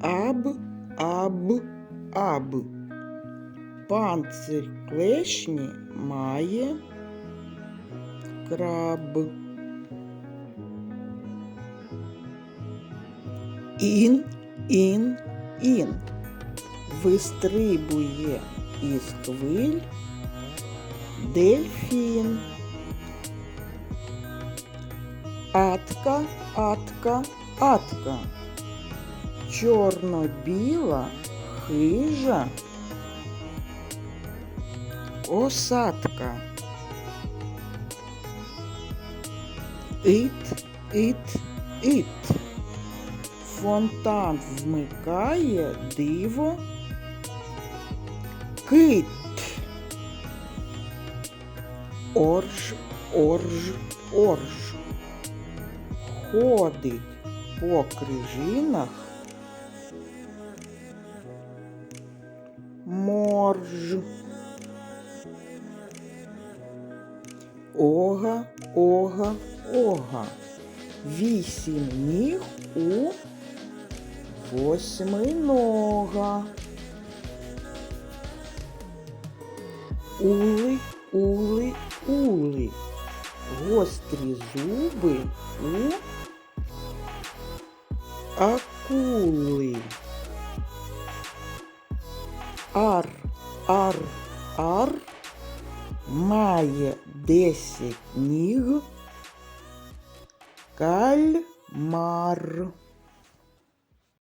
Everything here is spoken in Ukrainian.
Аб, аб, аб. Панцир клешні має краб. Ін, ін, ін. Вистрибує із хвиль дельфін. Атка, атка, атка. Чорно-біла хижа. Осадка. Ит, ит, ит. Фонтан вмикає диво. Кит. Орж, орж, орж. Ходить по крижинах. Морж. Ога, ога, ога. Вісім ніг у восьминога. Ули, ули, ули. Гострі зуби у акули. Ар, ар, ар має десять ніг кальмар.